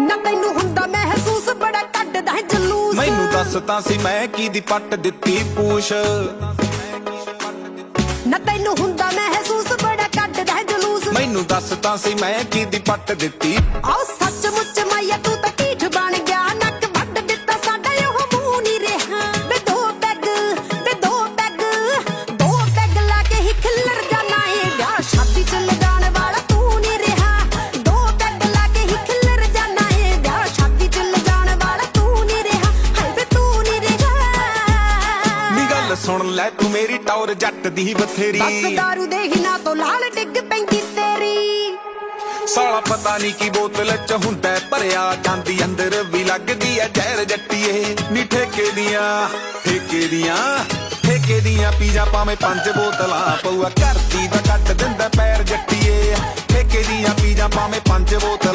ਨਾ ਤੈਨੂੰ ਹੁੰਦਾ ਮਹਿਸੂਸ ਬੜਾ ਕੱਢਦਾ ਹੈ ਜਲੂਸ। ਮੈਨੂੰ ਦੱਸ ਤਾਂ ਸੀ ਮੈਂ ਕੀ ਦੀ ਪੱਟ ਦਿੱਤੀ ਪੂਛ। ਨਾ ਤੈਨੂੰ ਹੁੰਦਾ ਮਹਿਸੂਸ ਬੜਾ ਕੱਢਦਾ ਹੈ ਜਲੂਸ। ਮੈਨੂੰ ਦੱਸ ਤਾਂ ਸੀ ਮੈਂ ਕੀ ਦੀ ਪੱਟ ਦਿੱਤੀ। ਆਓ ਸੱਚ ਮੁੱਚ ਮਾਇਆ ਤੂੰ ਤਾਂ ਗੱਲ ਸੁਣ ਲੈ ਤੂੰ ਮੇਰੀ ਟੌਰ ਜੱਟ ਦੀ ਬਥੇਰੀ। ਬਸ ਦਾਰੂ ਦੇ ਹਿਨਾ ਤੋਂ ਲਾਲ ਡਿੱਗ ਪੈਂਦੀ ਤੇਰੀ। ਸਾਲਾ ਪਤਾ ਨਹੀਂ ਕੀ ਬੋਤਲ ਚ ਹੁੰਦਾ ਭਰਿਆ ਜਾਂਦੀ ਅੰਦਰ ਵੀ ਲੱਗਦੀ ਐ ਜ਼ਹਿਰ ਜੱਟੀਏ ਨੀ ਠੇਕੇ ਦੀਆਂ ਠੇਕੇ ਦੀਆਂ ਠੇਕੇ ਦੀਆਂ ਪੀ ਜਾ ਭਾਵੇਂ ਪੰਜ ਬੋਤਲਾਂ ਪਊਆ। ਘਰ ਦੀ ਕੱਟ ਦਿੰਦਾ ਪੈਰ ਜੱਟੀਏ। ਠੇਕੇ ਦੀਆਂ ਪੀ ਜਾ ਭਾਵੇਂ ਪੰਜ ਬੋਤਲਾਂ